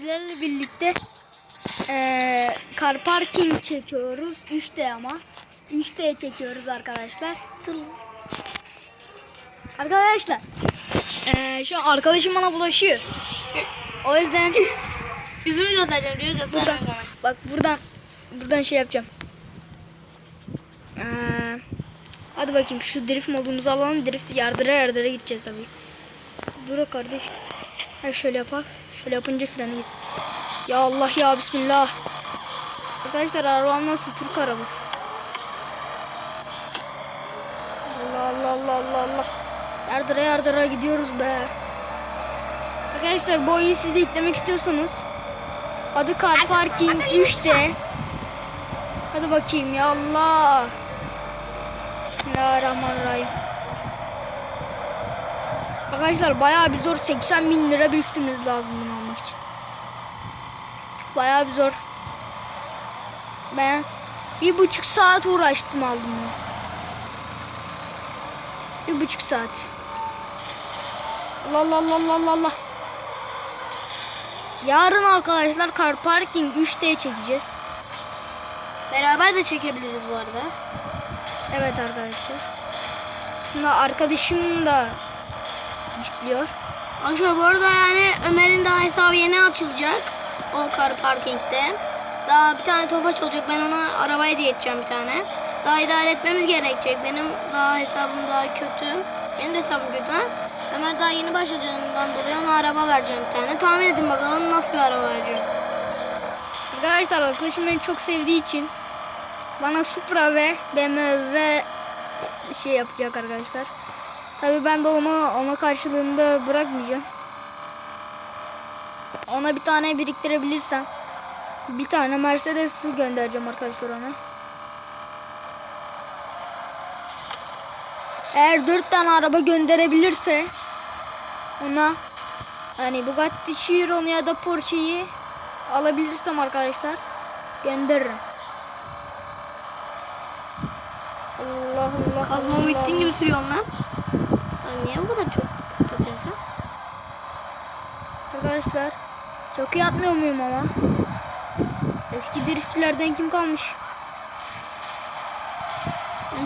sizlerle birlikte eee car parking çekiyoruz. 3D ama. 3D çekiyoruz arkadaşlar. Arkadaşlar eee, şu an arkadaşım bana bulaşıyor. O yüzden Yüzümü göstereceğim diyor buradan göstermiyor bana. bak buradan buradan şey yapacağım. Eee, hadi bakayım şu drift modumuzu alalım. Drift yardıra yardıra gideceğiz tabii. Dur kardeş. Ha şöyle yapak. Şöyle yapınca freni git. Ya Allah ya Bismillah. Arkadaşlar arabam nasıl? Türk arabası. Allah Allah Allah Allah Allah. Yardıra yardıra gidiyoruz be. Arkadaşlar bu oyunu siz de yüklemek istiyorsanız adı Car Parking 3D. Hadi bakayım ya Allah. Bismillahirrahmanirrahim. Arkadaşlar bayağı bir zor 80 bin lira biriktirmeniz lazım bunu almak için. Bayağı bir zor. Ben bir buçuk saat uğraştım aldım bunu. Bir buçuk saat. Allah Allah Allah Allah Allah. Yarın arkadaşlar car parking 3D çekeceğiz. Beraber de çekebiliriz bu arada. Evet arkadaşlar. Şimdi arkadaşım da yüklüyor. Arkadaşlar bu arada yani Ömer'in daha hesabı yeni açılacak. O car parkingde. Daha bir tane tofaş olacak. Ben ona araba hediye edeceğim bir tane. Daha idare etmemiz gerekecek. Benim daha hesabım daha kötü. Benim de hesabım kötü. Ömer daha yeni başladığından dolayı ona araba vereceğim bir tane. Tahmin edin bakalım nasıl bir araba vereceğim. Arkadaşlar arkadaşım beni çok sevdiği için bana Supra ve BMW şey yapacak arkadaşlar. Tabii ben de onu ona karşılığında bırakmayacağım. Ona bir tane biriktirebilirsem bir tane Mercedes göndereceğim arkadaşlar ona. Eğer dört tane araba gönderebilirse ona hani Bugatti Chiron'u ya da Porsche'yi alabilirsem arkadaşlar gönderirim. Allah Allah. Kazma Allah. gibi sürüyorsun lan. Sen niye bu kadar çok tutuyorsun? Arkadaşlar çok iyi atmıyor muyum ama? Eski driftçilerden kim kalmış?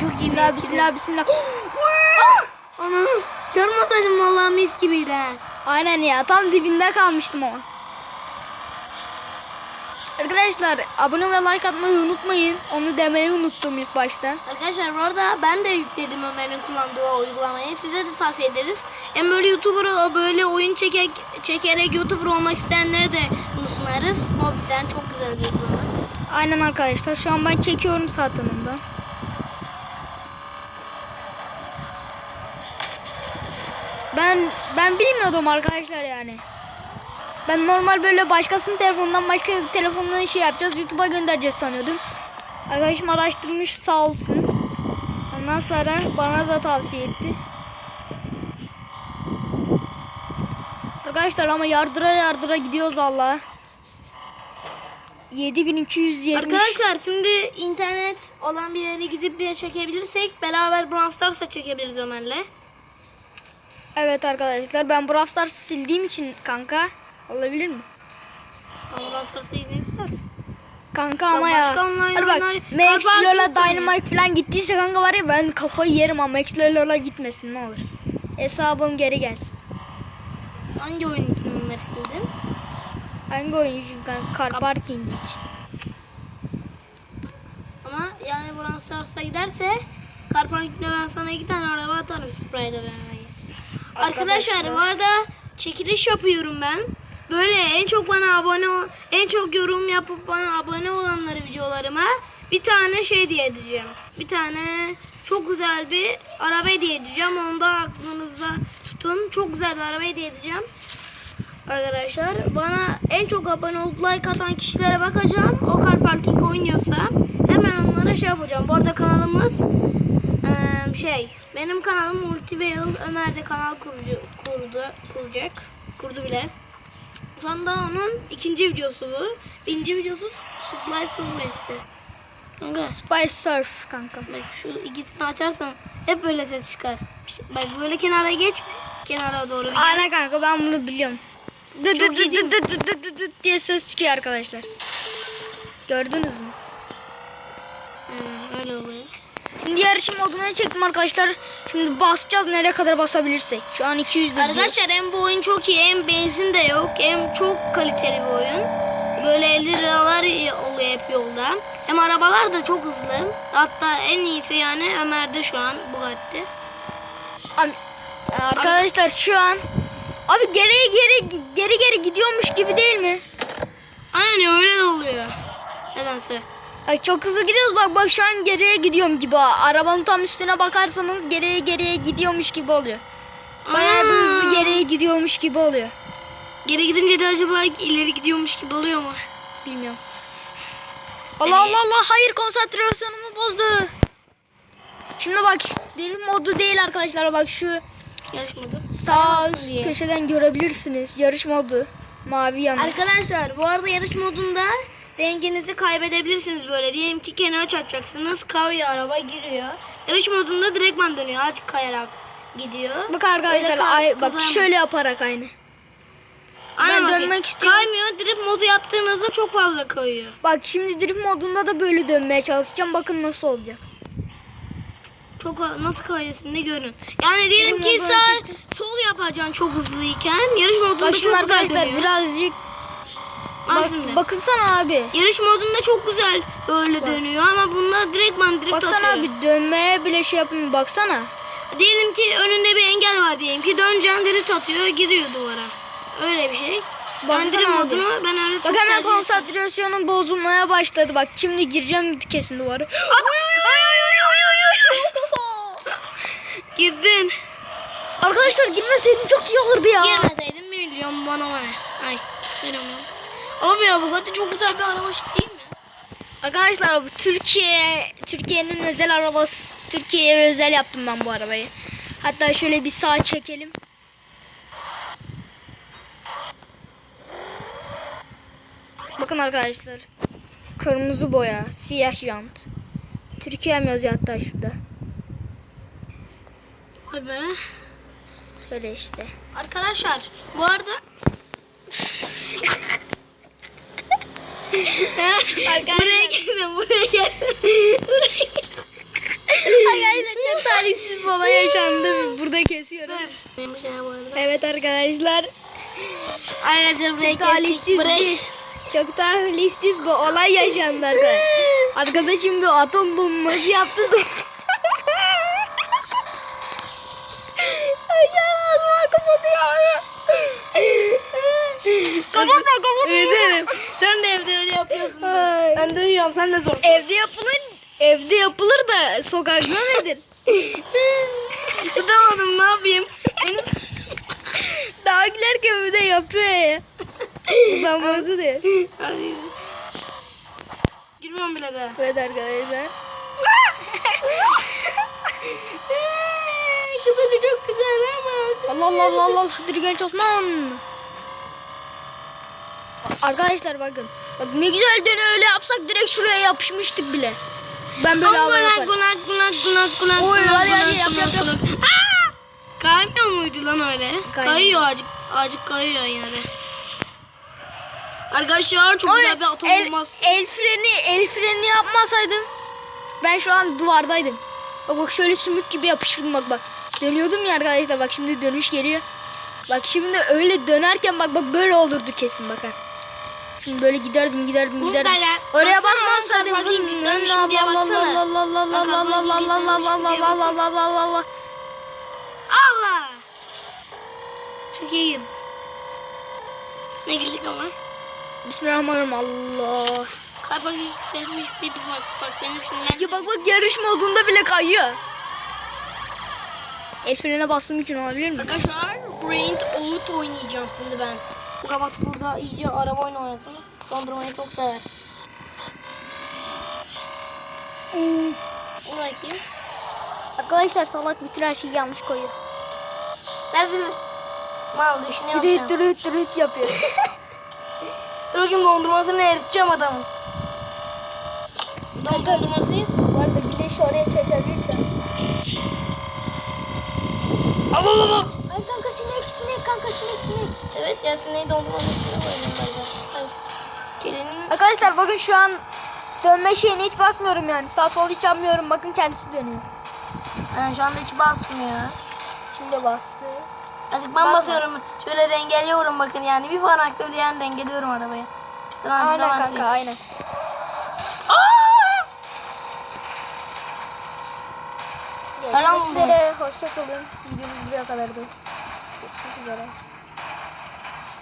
Çok iyi Bismillah bismillah bismillah. Ana çarpmasaydım vallahi mis gibiydi. Aynen ya tam dibinde kalmıştım ama. Arkadaşlar abone ve like atmayı unutmayın. Onu demeyi unuttum ilk başta. Arkadaşlar bu arada ben de yükledim Ömer'in kullandığı uygulamayı. Size de tavsiye ederiz. Hem böyle YouTuber böyle oyun çekek, çekerek YouTuber olmak isteyenlere de bunu sunarız. O bizden çok güzel bir uygulama. Aynen arkadaşlar şu an ben çekiyorum saat tanımda. Ben ben bilmiyordum arkadaşlar yani. Ben normal böyle başkasının telefonundan başka telefonundan şey yapacağız. YouTube'a göndereceğiz sanıyordum. Arkadaşım araştırmış sağ olsun. Ondan sonra bana da tavsiye etti. Arkadaşlar ama yardıra yardıra gidiyoruz Allah. 7270 Arkadaşlar şimdi internet olan bir yere gidip de çekebilirsek beraber Brawl Stars'a çekebiliriz Ömer'le. Evet arkadaşlar ben Brawl Stars sildiğim için kanka olabilir mi? Ama Brawl Stars'a yüklersin. Kanka ama ya. başka online Hadi bak oyunlar- Max Lola Dynamite falan gittiyse kanka var ya ben kafayı yerim ama Max Lola gitmesin ne olur. Hesabım geri gelsin. Hangi oyun için Ömer istedin? Hangi oyun için kanka? Car Parking için. Ama yani Brawl Stars'a giderse Car Parking'de ben sana iki tane araba atarım Sprite'da beraber. Arkadaşlar, Arkadaşlar. bu arada çekiliş yapıyorum ben. Böyle en çok bana abone en çok yorum yapıp bana abone olanları videolarıma bir tane şey diye edeceğim. Bir tane çok güzel bir araba hediye edeceğim. Onu da aklınızda tutun. Çok güzel bir araba hediye edeceğim. Arkadaşlar bana en çok abone olup like atan kişilere bakacağım. O car parking oynuyorsa hemen onlara şey yapacağım. Bu arada kanalımız şey benim kanalım Multiveil Ömer de kanal kurucu, kurdu, kuracak. Kurdu bile. Şu anda onun ikinci videosu bu. Birinci videosu Supply Surface'ti. Kanka Spice Surf kanka. bak şu ikisini açarsan hep böyle ses çıkar. Bak böyle kenara geç. Kenara doğru. Aynen kanka ben bunu biliyorum. Dı dı dı dı dı dı dı dı diye ses çıkıyor arkadaşlar. Gördünüz mü? Hmm, öyle oluyor. Şimdi yarışım moduna çektim arkadaşlar. Şimdi basacağız nereye kadar basabilirsek. Şu an 200 'de gidiyoruz. Arkadaşlar hem bu oyun çok iyi hem benzin de yok hem çok kaliteli bir oyun. Böyle 50 liralar oluyor hep yolda. Hem arabalar da çok hızlı. Hatta en iyisi yani Ömer'de şu an Bugatti. Abi, arkadaşlar şu an Abi geriye geri geri geri gidiyormuş gibi değil mi? Aynen öyle oluyor. Nedense. Ay çok hızlı gidiyoruz bak bak şu an geriye gidiyorum gibi. Arabanın tam üstüne bakarsanız geriye geriye gidiyormuş gibi oluyor. Bayağı bir hızlı geriye gidiyormuş gibi oluyor. Geri gidince de acaba ileri gidiyormuş gibi oluyor mu? Bilmiyorum. Allah Allah Allah hayır konsantrasyonumu bozdu. Şimdi bak drift modu değil arkadaşlar bak şu Yarış modu. sağ üst diye. köşeden görebilirsiniz yarış modu. Mavi yanı. Arkadaşlar bu arada yarış modunda dengenizi kaybedebilirsiniz böyle. Diyelim ki kenara çarpacaksınız. Kavya araba giriyor. Yarış modunda direktman dönüyor. Azıcık kayarak gidiyor. Bak arkadaşlar Öyle ay, bak kazanma. şöyle yaparak aynı. Aynen bakın. dönmek istiyorum. Kaymıyor. Drift modu yaptığınızda çok fazla kayıyor. Bak şimdi drift modunda da böyle dönmeye çalışacağım. Bakın nasıl olacak. Çok nasıl kayıyorsun ne görün. Yani diyelim ki moduna sağ sol yapacaksın çok hızlıyken yarış modunda Bak çok şimdi arkadaşlar birazcık Bak bak, şimdi. bakınsana abi. Yarış modunda çok güzel böyle dönüyor ama bunda direktman drift Baksana atıyor. abi dönmeye bile şey yapayım baksana. Diyelim ki önünde bir engel var diyelim ki döneceksin drift atıyor giriyor duvara. Öyle bir şey. Baksana modunu ben öyle Bak çok hemen konsantrasyonum bozulmaya başladı. Bak şimdi gireceğim kesin duvara. Girdin. Arkadaşlar girmeseydin çok iyi olurdu ya. Girmeseydin bir milyon bana var. Ay. Benim Abi ya Bugatti çok güzel bir araba değil mi? Arkadaşlar bu Türkiye Türkiye'nin özel arabası. Türkiye'ye özel yaptım ben bu arabayı. Hatta şöyle bir sağ çekelim. Bakın arkadaşlar. Kırmızı boya, siyah jant. Türkiye mi yazıyor hatta şurada. Be. Şöyle işte. Arkadaşlar bu arada buraya gelin buraya gelin. Arkadaşlar çok talihsiz bir olay yaşandı. Burada arada. Evet arkadaşlar. Arkadaşlar buraya Çok talihsiz bir çok talihsiz bir olay yaşandı arkadaşlar. Arkadaşım bir atom bombası yaptı. An ağzıma kapatıyor. kapatma kapatma. Evet, Sen de evde öyle yapıyorsun. Ay. Ben duyuyorum sen de dur. Evde yapılır evde yapılır da sokakta nedir? Tutamadım ne yapayım? Daha gülerken bir de yapıyor ya. Utanması diyor. Girmiyorum bile de. Evet arkadaşlar. Kıvacı çok güzel ama. Allah Allah Allah Allah. Hadi genç Osman. Arkadaşlar bakın. Bak ne güzel döne öyle yapsak direkt şuraya yapışmıştık bile. Ben böyle hava yaparım. gunak gunak gunak Oy, gunak hadi, hadi, yap, yap, yap. Kaymıyor muydu lan öyle? Kayıyor azıcık. Azıcık kayıyor yine de. Arkadaşlar çok Oy, güzel bir atom el, bombası. el freni el freni yapmasaydım ben şu an duvardaydım. Bak bak şöyle sümük gibi yapışırdım bak bak. Dönüyordum ya arkadaşlar bak şimdi dönüş geliyor. Bak şimdi öyle dönerken bak bak böyle olurdu kesin bakar. Şimdi böyle giderdim giderdim giderdim. Oraya basmasaydım. Allah. Allah! Çok iyi. Ne girdik ama? Bismillahirrahmanirrahim. Allah. Kalpa gelmiş bir bak bak beni sinirlendirdi. Ya bak bak yarış modunda bile kayıyor. El frenine bastığım için olabilir mi? Arkadaşlar Brain Out oynayacağım şimdi ben. Kapat burada iyice araba oyunu oynasın. Dondurmayı çok sever. Hmm. Dur bakayım. Arkadaşlar salak bütün her şeyi yanlış koyuyor. Ben de mal düşünüyorum. Dürüt dürüt dürüt yapıyor. Dur bakayım dondurmasını eriteceğim adamın. Adam dondurması. Bu arada güneşi oraya çekebilirsen. Al al al. Ay kanka sinek sinek kanka sinek sinek. Evet ya sineği dondurmanın üstüne. Gelinin Arkadaşlar bakın şu an dönme şeyini hiç basmıyorum yani. Sağ sol hiç yapmıyorum. Bakın kendisi dönüyor. yani şu anda hiç basmıyor. Şimdi bastı. Azıcık ben Basma. basıyorum. Şöyle dengeliyorum bakın yani. Bir falan aktif diyen dengeliyorum arabayı. Ben Aynen kanka yapayım. aynen. Görüşmek üzere. Hoşçakalın. Videomuz buraya kadardı. Görüşmek üzere.